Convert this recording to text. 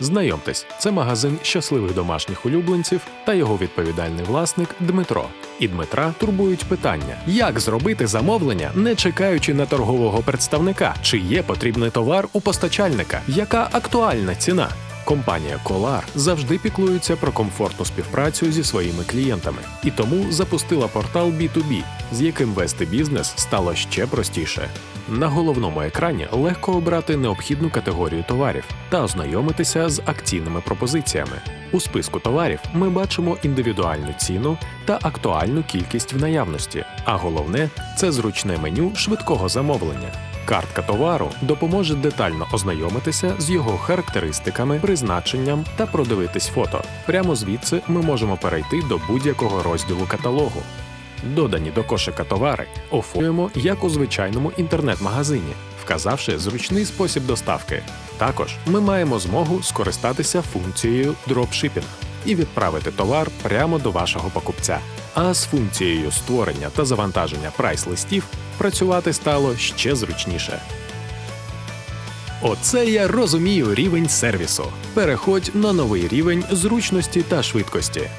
Знайомтесь, це магазин щасливих домашніх улюбленців та його відповідальний власник Дмитро. І Дмитра турбують питання: як зробити замовлення, не чекаючи на торгового представника, чи є потрібний товар у постачальника, яка актуальна ціна. Компанія Колар завжди піклується про комфортну співпрацю зі своїми клієнтами і тому запустила портал B2B, з яким вести бізнес стало ще простіше. На головному екрані легко обрати необхідну категорію товарів та ознайомитися з акційними пропозиціями. У списку товарів ми бачимо індивідуальну ціну та актуальну кількість в наявності. А головне це зручне меню швидкого замовлення. Картка товару допоможе детально ознайомитися з його характеристиками, призначенням та продивитись фото. Прямо звідси ми можемо перейти до будь-якого розділу каталогу. Додані до кошика товари оформлюємо як у звичайному інтернет-магазині, вказавши зручний спосіб доставки. Також ми маємо змогу скористатися функцією дропшипінг і відправити товар прямо до вашого покупця. А з функцією створення та завантаження прайс-листів працювати стало ще зручніше. Оце я розумію рівень сервісу. Переходь на новий рівень зручності та швидкості.